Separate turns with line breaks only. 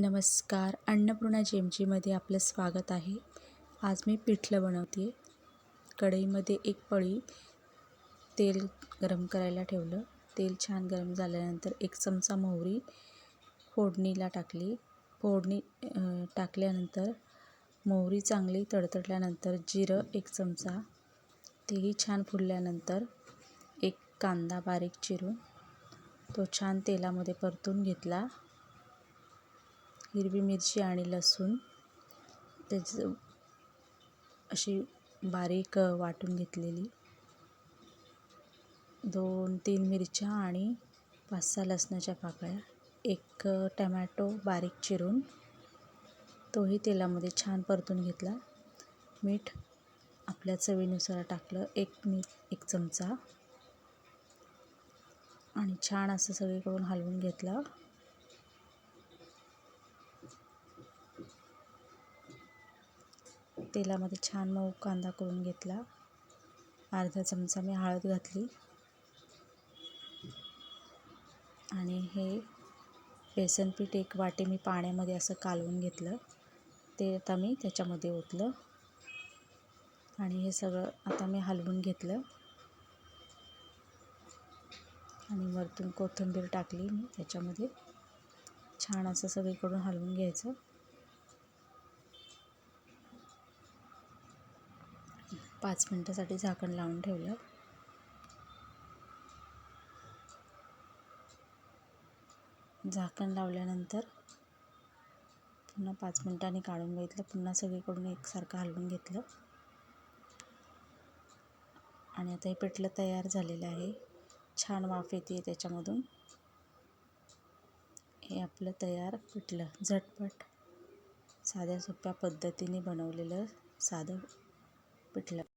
नमस्कार. अन्नपूर्णा जेमजीमध्ये आपलं स्वागत आहे. आज मी पिठलं बनवते आहे कढईमध्ये एक पळी तेल गरम करायला ठेवलं. तेल छान गरम झाल्यानंतर एक चमचा मोहरी फोडणीला टाकली. फोडणी टाकल्यानंतर मोहरी चांगली तडतडल्यानंतर जिरं एक चमचा. तेही छान फुलल्यानंतर एक कांदा बारीक चिरून तो छान तेलामध्ये परतून घेतला. हिरवी मिरची आणि लसूण. त्याचं अशी बारीक वाटून घेतलेली. दोन तीन मिरच्या आणि पाच सहा लसणाच्या पाकळ्या. एक टमॅटो बारीक चिरून तोही तेलामध्ये छान परतून घेतला. मीठ आपल्या चवीनुसार टाकलं. एक मीठ एक चमचा. आणि छान असं सगळीकडून हलवून घेतलं. तेलामध्ये छान मऊ कांदा करून घेतला. अर्धा चमचा मी हळद घातली. आणि हे बेसन पीठ एक वाटी मी पाण्यामध्ये असं कालवून घेतलं. ते आता मी त्याच्यामध्ये ओतलं. आणि हे सगळं आता मी हलवून घेतलं. आणि वरतून कोथिंबीर टाकली मी त्याच्यामध्ये. छान असं सगळीकडून हलवून घ्यायचं. पाच मिनटासाठी झाकण लावून ठेवलं. झाकण लावल्यानंतर पुन्हा पाच मिनटांनी काढून बघितलं. पुन्हा सगळीकडून एकसारखं हलवून घेतलं. आणि आता हे पिठलं तयार झालेलं आहे. छान वाफ येते त्याच्यामधून. हे आपलं तयार पिठलं. झटपट साध्या सोप्या पद्धतीने बनवलेलं साधं पिठलं.